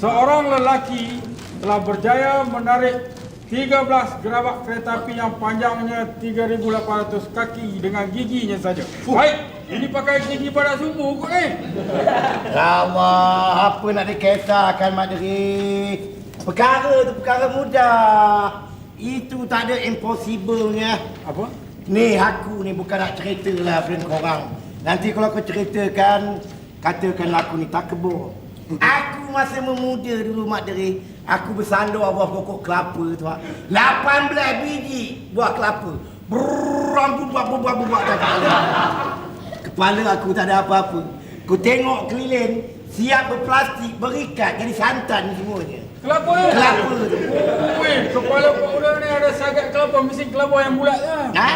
seorang lelaki telah berjaya menarik 13 gerabak kereta api yang panjangnya 3,800 kaki dengan giginya saja. Baik, ini pakai gigi pada sumbu kot ni. Allah, apa nak dikisahkan Mak Deri? Perkara tu perkara mudah. Itu tak ada impossible-nya. Apa? Ni aku ni bukan nak cerita lah friend korang. Nanti kalau aku ceritakan, katakan aku ni tak kebur. Aku masa memuda dulu Mak Deri, aku bersandar bawah pokok kelapa tu. ah. 18 biji buah kelapa. Brrrr, buah buah buah buah kat kepala. Kepala aku tak ada apa-apa. Ku tengok keliling, siap berplastik, berikat jadi santan semuanya. Kelapa? Kelapa tu. Weh, kepala Pak Uda ni ada sagat kelapa, mesti kelapa yang bulat lah. Ha?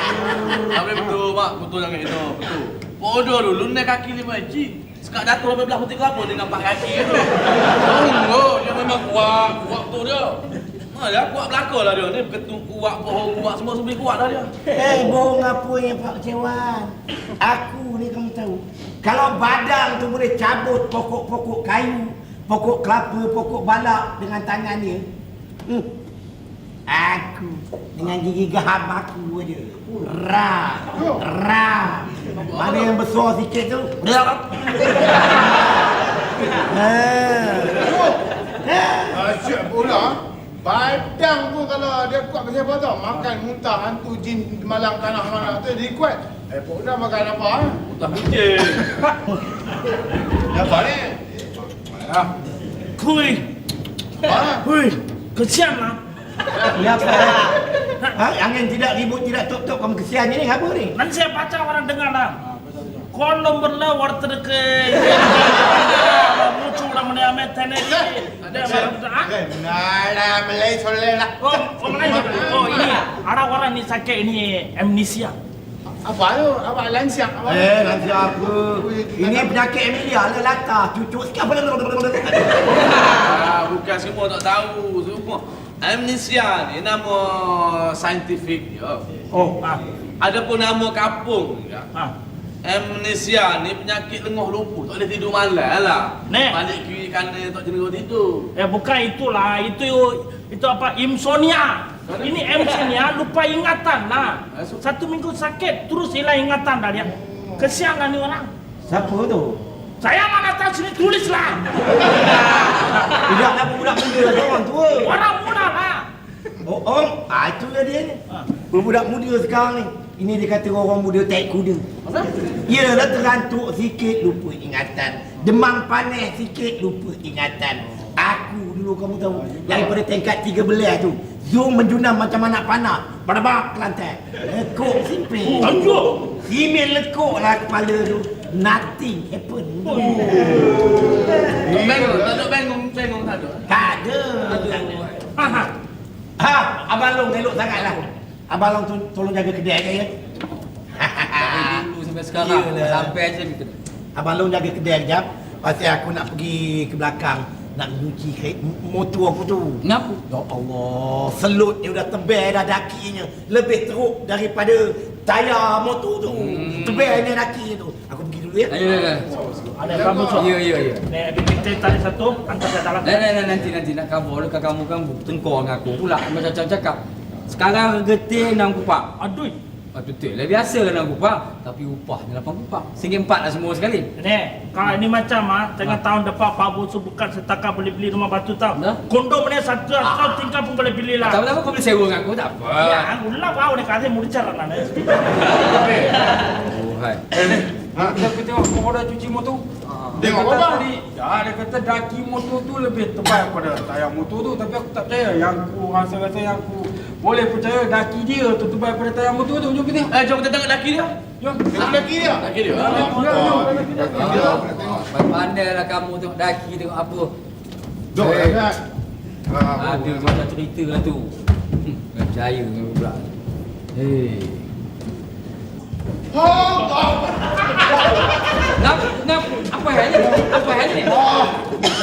Tak boleh betul, Mak. Betul jangan itu. Betul. Bodoh dulu, naik kaki lima inci. Sekat datuk sampai belah putih kelapa dengan empat kaki tu. Oh, dia memang kuat. Kuat betul dia. Ha, dia kuat belakang lah dia. Ni ketung kuat, pohon kuat, semua semua kuat dah dia. Eh, bohong apa yang Pak Cewan? Aku ni kamu tahu. Kalau badang tu boleh cabut pokok-pokok kayu, pokok kelapa, pokok balak dengan tangan dia. Hmm. Aku dengan gigi gaham aku aja. Ra, ra. Mana yang besar sikit tu? Ra. Ha. Ha. Asyik pula. Badang pun kalau dia kuat pasal apa tau? Makan muntah hantu jin malang tanah mana tu dia kuat. Eh, pok dah makan apa? ah? Tak kucing. Apa ni? Ah, Kui, Ha? kui, kesian lah. Ni apa? Ha? Angin tidak ribut, tidak tok-tok kamu kesian ni apa ni? Nanti saya baca orang dengar lah. Kolom berla warta ke. Muncul lah mana. Ada apa? Nah, lah, Malay soleh lah. Oh, oh, mana? Oh, ini ada orang ni sakit ini amnesia. Apa tu? Apa lansiang? Apa? Eh, nanti apa? Ini penyakit Emilia lah latah. Cucuk sikit apa? Ah, bukan semua tak tahu. Semua. Amnesia ni nama saintifik dia. Oh, ah, Ada pun nama kampung dia. ah. Amnesia ni penyakit lengoh lupa. Tak boleh tidur malam lah. Nek. Balik kiri kanan tak cenderung tidur. Eh bukan itulah, itu itu apa? Insomnia. Ini insomnia lupa ingatan lah. Satu minggu sakit terus hilang ingatan dah dia. Kesian lah ni orang. Siapa tu? Saya mana tahu sini tulis lah. Budak nak budak muda lah orang tua. Orang. Oh, om. Ah, itu lah dia ni. Budak muda sekarang ni. Ini dia kata orang muda tak kuda. Yelah terantuk sikit lupa ingatan. Demam panas sikit lupa ingatan. Aku dulu kamu tahu daripada tingkat tiga belas tu Zoom menjunam macam anak panah Berdabak lantai Lekuk simple Anjur. Simil lekuk lah kepala tu Nothing happen Bengong, tak ada bengong, bengong tak ada. Tak ada Ha ha. Ha, Abang Long elok sangat lah Abang Long tu, tolong jaga kedai je ya dulu sampai sekarang Yelah. sampai aja gitu. Abang Long jaga kedai kejap Pasal aku nak pergi ke belakang Nak nyuci ke- motor aku tu Ngapa? Ya Allah, selut dia dah tebal dah dakinya Lebih teruk daripada tayar motor tu Hmm. Tebalnya daki tu Aku pergi dulu ya Ayo, ayo. Ada kamu so. Ya, ya, ya. Nek kita tadi satu angkat ke dalam. Dan, dan, nanti nanti nak cover dekat kamu kan tengkor dengan aku pula macam cakap cakap. Sekarang getih 6 kupak. Aduh. Ah, betul lah biasa lah 6 kupak tapi upahnya 8 kupak. Sehingga 4 lah semua sekali. Nek, kalau ini macam ah, tengah tahun depan Pak Bosu bukan setakat boleh beli rumah batu tau. Dah. Kondo mana satu atau tingkat pun boleh beli lah. Tak apa-apa kau boleh sewa dengan aku tak apa. Ya, ulah kau ni kasih mudicara lah. Nek. Oh, hai. Ha, kita aku tengok kau dah cuci motor. Dia Tengok kata apa? tadi, ya, dia kata daki motor tu lebih tebal pada tayar motor tu. Tapi aku tak percaya. Yang aku rasa-rasa yang aku boleh percaya daki dia tu tebal pada tayar motor tu. Jom kita. Eh, jom kita tengok laki dia. Jom. Tengok lelaki dia. Laki dia. Ya, jom. Ah, Pandai-lah kamu tengok daki tengok apa. Dok, Eh. kan? Ah, Ada macam cerita lah tu. Hmm, percaya dengan pula. Hei. Oh, oh. Nak, nak, apa hal ni? Apa hal ni? Ah,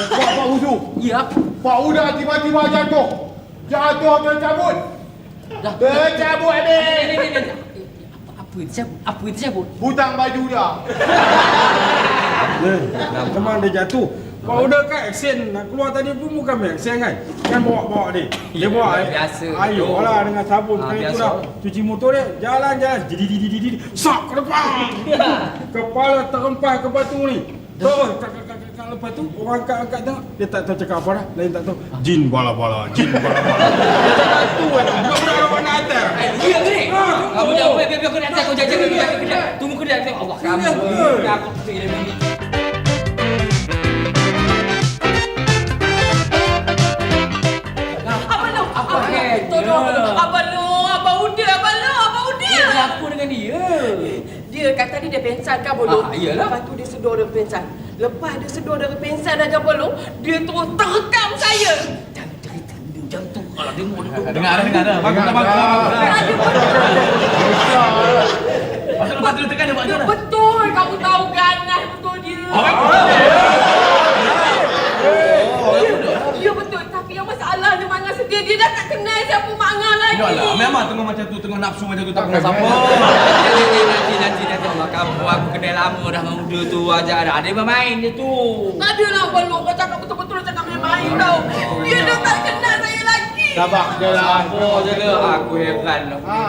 Pak Pak Husu. Ya, Pak Uda tiba-tiba jatuh. Jatuh tercabut. Dah. Tercabut Ni, habis. ni, ni, ni. Apa, apa itu cabut? Apa itu cabut? Hutang baju dia. Memang dia jatuh. Powder kan action nak keluar tadi pun bukan main action kan? Kan bawa-bawa dia. Dia bawa eh. Biasa. Ayo lah dengan sabun Ah, kali tu dah. Cuci motor dia, jalan-jalan. Jadi di di di di. Sok ke depan. Kepala terempas ke batu ni. Terus lepas tu orang angkat-angkat tengok dia tak tahu cakap apa dah. Lain tak tahu. Jin bala-bala, jin bala-bala. Dia cakap tu kan. Budak-budak orang nak atas. Iya ke ni? Kamu oh. jangan biar biar kau nak aku jaga jaga jaga jaga. Tunggu kau dia Allah kamu. Aku dia. Aku dengan dia. Dia kata tadi dia pensan kan Lu? Ah, iyalah. Lepas tu dia sedar dia pensan. Lepas dia sedar dia pensan dah Abang Lu, dia terus terekam saya. Jangan cerita dia macam tu. Kalau dia mau duduk. Dengar dah, dengar dah. Bagus bagus bagus. Lepas tu, tu, tekan dia buat Dia macam mana? betul. Kamu tahu ganas betul dia. Ya betul. Tapi yang masalahnya Manga sedih. Dia dah tak kenal siapa Ya lah, memang tengah macam tu, tengah nafsu macam tu, tak kenal siapa. Nanti nanti nanti nanti Allah kamu aku kenal lama dah muda tu ajar dah. Dia bermain je tu. Tak ada lah Lu. Kau cakap betul-betul cakap main-main tau. Dia dah tak kenal saya lagi. Sabar je lah. Oh jaga aku heran lah. Ha.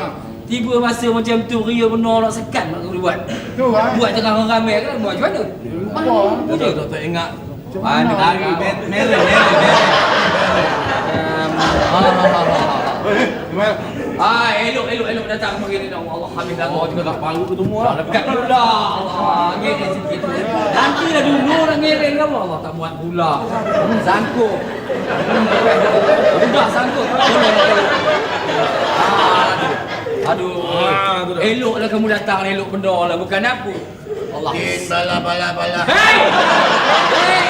Tiba masa macam tu Ria benar nak sekan nak kau buat. Tu ah. Buat tengah orang ramai kan buat macam mana? Betul, tak tak ingat. Mana hari, merah, merah, merah. Um, Ha, ha, ha, ha. Ah, elok elok elok datang pagi ni dah. Allah habis dah kau juga tak paru ketemu lah. Dekat dulu dah. Allah, ngere sikit. Nanti dah dulu orang ngere kamu. Allah tak buat pula. Sangkut. Sudah sangkut. Ah, Aduh. Aduh. Eloklah kamu datang elok benda lah bukan aku. Allah. Jin bala bala bala. Hei! Hei!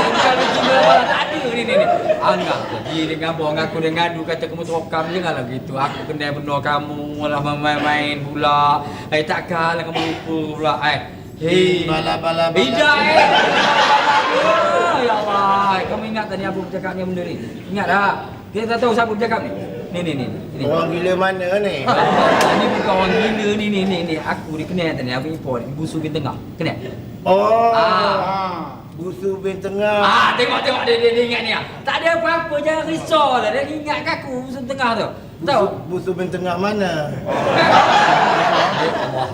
Bukan rezeki bola tak ada ni ni ni. Anggap pergi dengan abang aku dengan adu kata kamu terokam janganlah gitu. Aku kena benar kamu malah main-main pula. Eh takkanlah kamu lupa pula. Eh. Hei. Bala bala bala. Tidak eh. Ya Allah, kamu ingat tadi aku bercakap ni benda ni? Ingat tak? Kita tak tahu siapa bercakap ni. Ni ni ni. ni. Orang gila mana ni? Ini bukan orang gila ni ni ni ni. Aku ni kenal tadi aku import busu bin tengah. Kenal? Oh. Ah. Busu bin tengah. Ah, tengok tengok dia, dia, dia ingat ni. ah. Tak ada apa-apa jangan risau lah. Dia ingat aku musuh tengah tu. Tahu? Busu bin tengah mana?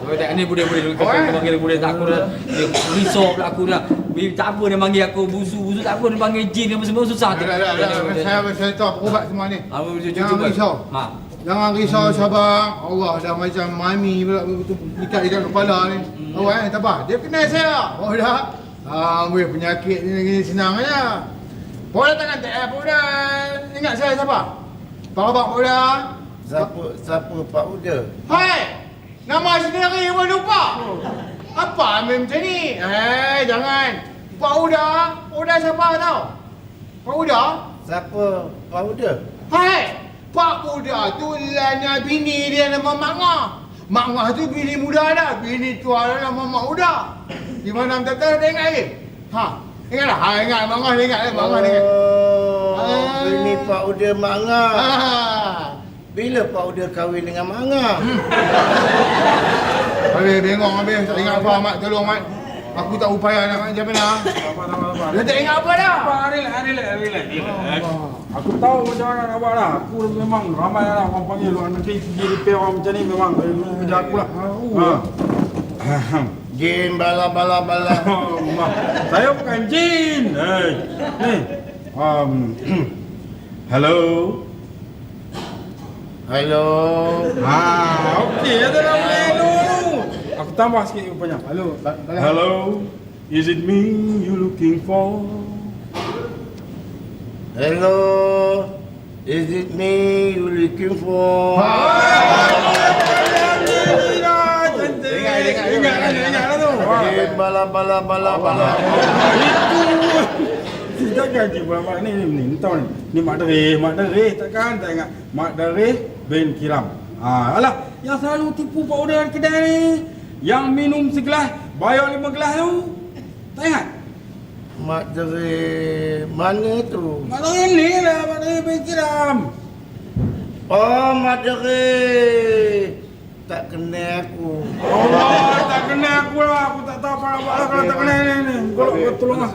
Allah, ni boleh-boleh dulu kau panggil boleh tak aku dah. Dia risau pula aku dah. Bi tak apa dia panggil aku busu, busu tak apa dia panggil jin apa semua susah tu. Tak, tak, tak. Saya saya tahu ubat semua ni. Ah, cuba Jangan risau. Ha. Jangan risau sabar. Allah dah macam mami pula betul ikat ikat kepala ni. Oh eh tak apa. Dia kenal saya. Oh dah. Ah, weh penyakit ni gini senang aja. Boleh tangan tak eh Bola. Ingat saya siapa? Pak Abang Bola. Siapa siapa Pak Uda? Hai. Nama sendiri pun lupa. Apa ambil macam ni? Eh, jangan. Pak Uda. Uda siapa tau? Pak Uda? Siapa Pak Uda? Hai, Pak Buda tu lana bini dia nama Mak Ngah. Mak Ngah tu bini muda dah. Bini tua dah nama Mak Uda. Di mana tak tahu tak ingat lagi? Ha, ingat lah. Ha, ingat Mak dia ingat. eh, Mak dia ingat. Oh, Ah. ini Pak Uda Manga. Ha. Bila Pak Uda kahwin dengan Manga? Habis bengong habis. Tak ingat apa Mak. Tolong Mak. Aku tak upaya nak sabar, sabar. Dia tak ingat apa dah. Sabar, relax, relax, relax, relax. Aku tahu macam mana nak buat lah. Aku memang ramai lah orang panggil luar negeri pergi repair orang macam ni memang eh, kerja aku lah. Ha. Jin bala bala bala. Saya bukan jin. Hey. Ni. Um, hello. Hello. Ha, okey, ada boleh hello. Aku tambah sikit rupanya. Halo, tak Hello. Is it me you looking for? Hello. Is it me you looking for? Ingat, tu. Bala bala bala bala. Itu Jangan cik buat mak ni ni ni ni tahu ni. Ni mak derih, mak derih takkan tak ingat. Mak derih bin Kiram. Ha, alah, yang selalu tipu pak udara kedai ni. Yang minum segelas, bayar lima gelas tu. Tak ingat? Mak dere mana tu? Mak derih ni lah, mak derih bin Kiram. Oh, Mak dere. Tak kenal aku. Allah, tak kenal aku lah. Aku tak tahu apa nak buat lah kalau tak kenal ni. ni. Kau kau tolong lah.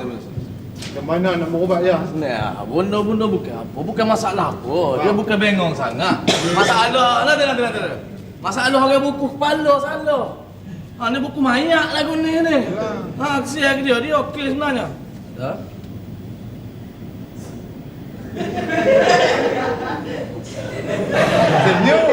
Macam mana nak berubat ya? Nah, benda-benda bukan apa, bukan masalah apa. Dia bukan bengong sangat. Masalah lah, tenang, tenang, tenang. Masalah orang buku kepala salah. Ha, ni buku mayak lagu ni ni. Ha, kesian dia, dia okey sebenarnya. Ya. Senyum.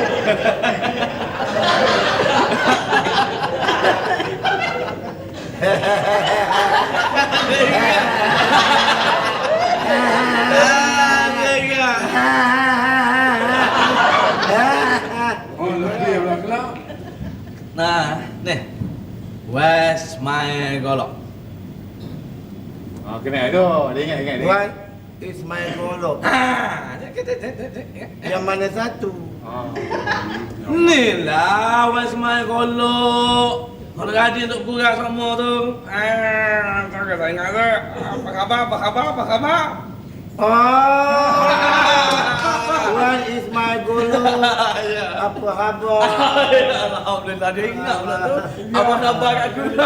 Ah, dia. Oh, lebih pula kelak. Nah, ni. Where's my golok? Ah, kena tu. Dia ingat ingat dia. What is my golok? Ah, Yang mana satu? Ah. Ni lah where's my golok. Kalau gaji untuk kurang semua tu. Ah, kau kata ingat ke? Apa khabar? Apa khabar? Apa khabar? Oh, what is my golok? Apa khabar? Alhamdulillah dia ingat pula tu. Apa khabar kat aku?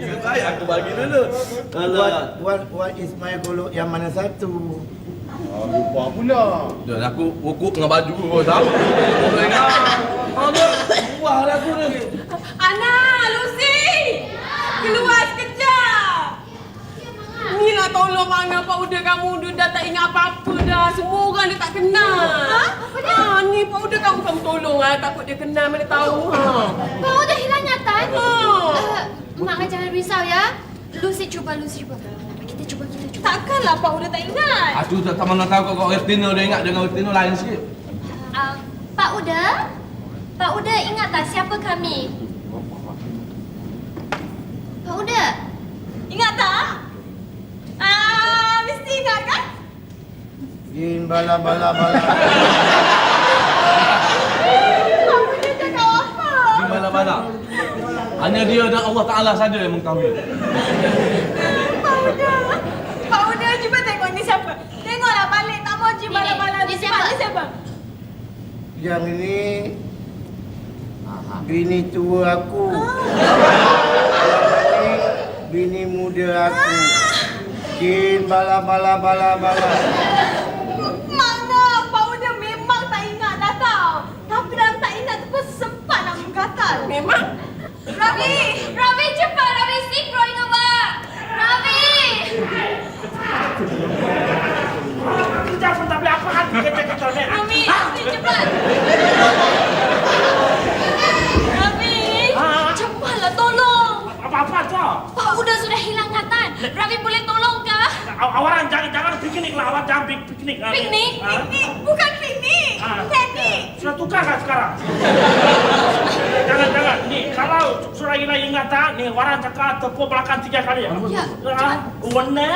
Ya, saya aku bagi dulu. What, what, what is my golok? Yang mana satu? Ah, lupa pula. Dan aku wukuk dengan baju tu tahu. Kau ingat? Ada buah aku ni. Ana, Lucy! Keluar sekejap! Tolong mana Pak Uda kamu Dia dah tak ingat apa-apa dah Semua orang dia tak kenal Ha? Apa dia? Ha, ni Pak Uda kamu kamu tolong lah Takut dia kenal mana tahu ha. Kau dah hilang ingatan? Ha. Uh, Mak jangan risau ya. Lucy cuba, Lucy cuba. Kita cuba, kita cuba. Takkanlah Pak Uda tak ingat Aku tak tak mana tahu kau kau Restino dia ingat dengan Restino lain sikit. Uh, Pak Uda? Pak Uda ingat tak siapa kami? Pak Uda? Ingat tak? Jin bala bala bala. Apa? Di mana-mana. Hanya dia dan Allah Taala saja yang mengetahui. Pak Uda cuba tengok ni siapa Tengoklah balik tak mau Ni, cik bala-bala ni ni siapa? Ni siapa? Yang ini bini tua aku. Yang ini bini muda aku. Jin bala bala bala bala. Mana Pak Uda memang tak ingat dah tau Tapi dalam tak ingat tu pun sempat nak menggatal Memang Ravi! Ravi cepat, pun tak boleh apa hati kerja-kerja ni. Ravi, Ravi cepat! Ravi! Ah. Cepatlah tolong! Apa-apa tu? Pak Uda sudah hilang ingatan. Ravi boleh tolong kah? Aw- Awaran jangan jangan piknik lah, awak jangan pik- piknik. ah. Piknik? Ah. Piknik Bukan piknik Ah. Sudah tukar kan sekarang? jangan jangan. Ni kalau sudah hilang ingatan, ni waran cakap tepuk belakang tiga kali. Ya, Ah, Wana,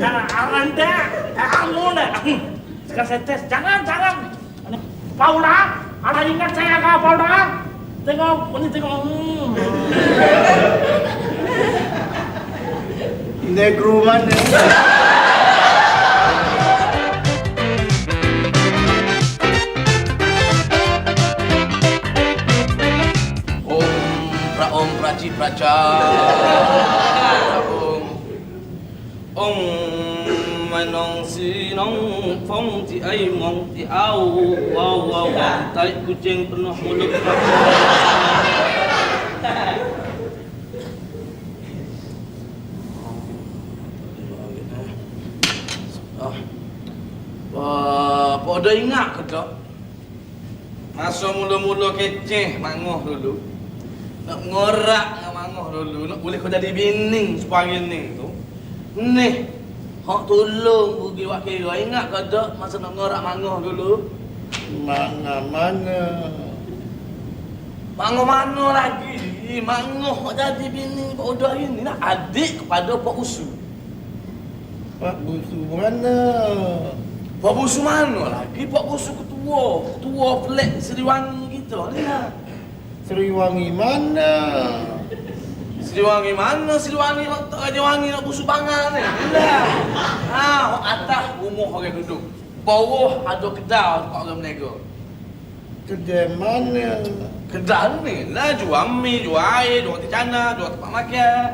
ah, anda, ah, muna. Sekarang saya tes. Jangan jangan. Ini, Paula, ada ingat saya kah Paula? Tengok, ini tengok. Hmm. Negro mana? Om Om manong si nong phong ti ai mong ti au wow wow wow tai kucing penuh mulut. Dah ingat ke tak? Masa mula-mula keceh mangoh dulu. Nak ngorak dulu. Nak boleh kau jadi bini supaya ni tu. Ni. Hak tolong pergi buat kira. Ingat ke tak masa nak ngorak mangoh dulu? Mana mana? Mangoh mana lagi? Mangoh jadi bini bodoh ini nak adik kepada Pak Usu. Pak busu mana? Pak Usu mana lagi? Pak Usu ketua. Ketua pelik Sriwangi kita ni lah. Seriwangi mana? Siliwangi mana Siliwangi tak Raja Wangi nak busuk bangang ni? Lah. Ha, atas rumah orang duduk. Bawah ada kedai tempat orang berniaga. Kedai mana? Kedai ni lah jual mi, jual air, jual roti canai, jual tempat makan.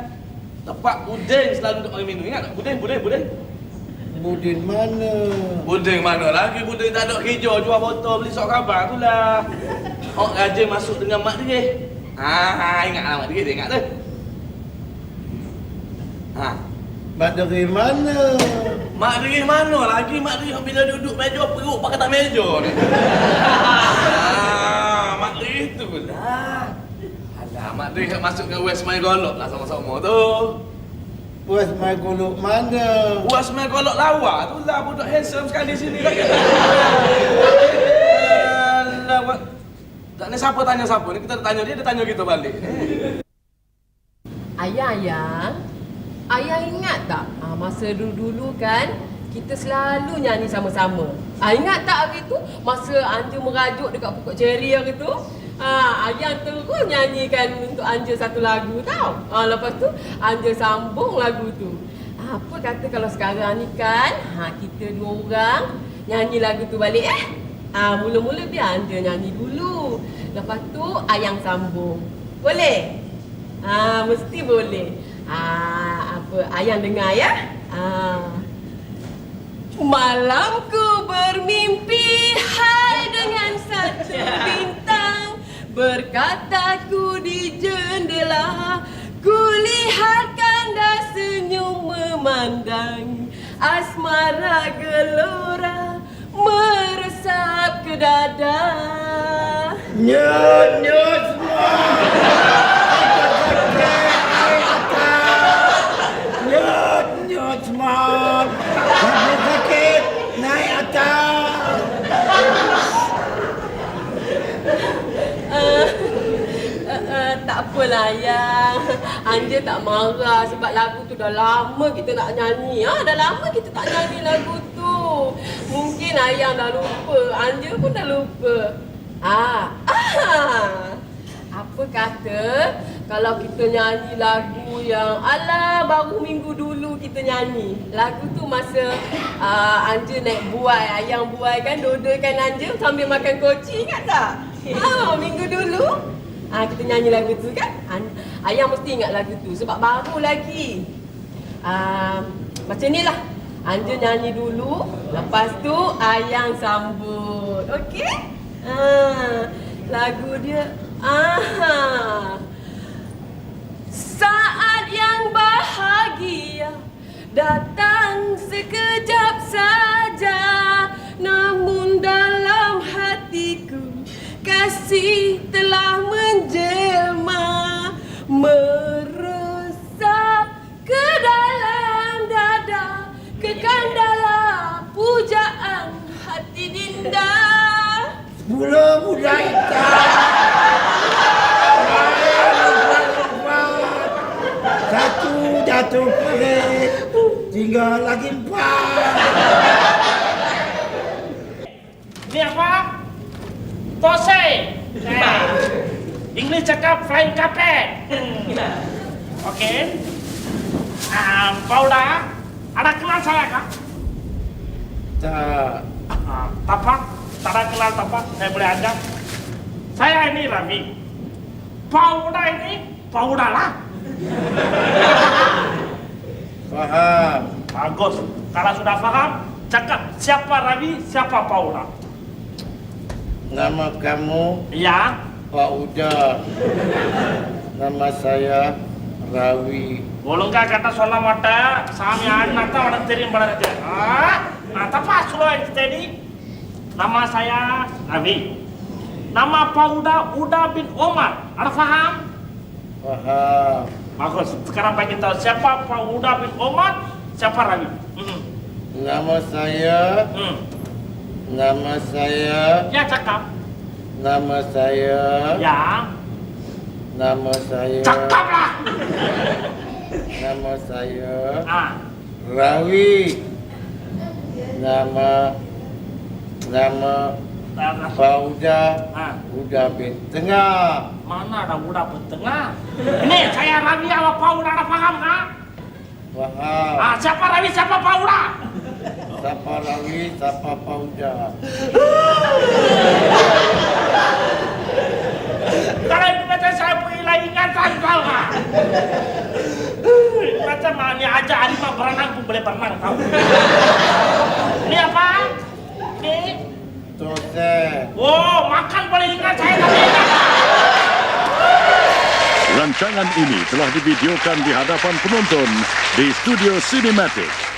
Tempat Buding selalu duduk makan minum. Ingat tak? Buding, Buding, Buding. Budin mana? Buding mana lagi? Buding tak ada kerja jual botol beli sok khabar tu lah. Orang rajin masuk dengan mak dia. Ha, ingat lah mak dia, dia ingat tu. Ha. Mak dari mana? Mak dia mana lagi? Mak dia bila duduk meja perut pakai tak meja ni. ha, mak dia tu lah. Alah, mak dia masuk ke West My Golok lah sama-sama tu. Puas mai golok mana? West My Golok lawa tu lah budak handsome sekali sini kan. Alah, tak ni siapa tanya siapa ni kita tanya dia dia tanya kita balik. Ayah, ayah. Ayah ingat tak ah, masa dulu-dulu kan kita selalu nyanyi sama-sama. Ah, ingat tak hari tu masa Anja merajuk dekat pokok ceri hari tu? Ah, ayah terus nyanyikan untuk Anja satu lagu tau. Ah, lepas tu Anja sambung lagu tu. Ah, apa kata kalau sekarang ni kan ha, kita dua orang nyanyi lagu tu balik eh? Ah, mula-mula biar Anja nyanyi dulu. Lepas tu Ayang sambung. Boleh? Ah, mesti boleh. Ah, apa ayang dengar ya? Ah. Malamku bermimpi hai dengan satu bintang Berkataku di jendela Ku lihat kanda senyum memandang Asmara gelora meresap ke dada Nyut, nyut semua. Nyut, nyut semua. Sakit, sakit. Naik atas. Uh, uh, apalah ayang Anja tak marah sebab lagu tu dah lama kita nak nyanyi ha? Dah lama kita tak nyanyi lagu tu Mungkin ayang dah lupa Anja pun dah lupa Ah, ah. Apa kata kalau kita nyanyi lagu yang ala baru minggu dulu kita nyanyi. Lagu tu masa uh, Anja naik buai, ayang buai kan dodokan Anja sambil makan koci ingat tak? Ha, minggu dulu. Ah kita nyanyi lagu tu kan? An- ayang mesti ingat lagu tu sebab baru lagi. Ah macam ni lah. Anja nyanyi dulu, lepas tu ayang sambut. Okey? Ah, lagu dia ah Saat yang bahagia datang sekejap saja Namun dalam kasih telah menjelma Meresap ke dalam dada Kekandalah pujaan hati dinda hitam. Satu jatuh perih. Tinggal lagi empat. Ini apa? Tose. Nah. English cakap flying carpet. Okey. Ah, Paula, ada kenal saya kah? Tak. Ah, Tapak, tak ada kenal Tapak, saya boleh ajak. Saya ini Ravi. Paula ini, Paula lah. Faham. Bagus. Kalau sudah faham, cakap siapa Ravi, siapa Paula. Nama kamu Ya, Pak Uda. Nama saya Rawi. ஒழுங்கா கட்ட சொல்ல மாட்டேன் சாமி ஆடினா தான் உனக்கு தெரியும் போல இருக்கு ஆ, நான் தப்பா சொல்லுவேன் தேடி nama saya Ravi nama Pauda Uda bin Omar ada faham Faham. bagus sekarang bagi tahu siapa Pauda bin Omar siapa Ravi hmm. Nama saya, Hmm. nama saya, ya cakap nama saya, ya nama saya, cakaplah! Nama saya? Ah Rawi. Nama nama dah, dah. Pak Uda, ah Uda bin Tengah. mana ada Uda bertengah ini saya Ravi sama Pauda ada faham kan Faham. ah siapa Ravi siapa Pauda Siapa Rawi, siapa Pak Uda. Kalau itu macam saya punya ingatan kau kan. Macam mana aja harimau berenang pun boleh berenang tahu. Ini apa? Ini. Tose. Oh, makan boleh ingat saya tak ingat. Rancangan ini telah divideokan di hadapan penonton di Studio Cinematic.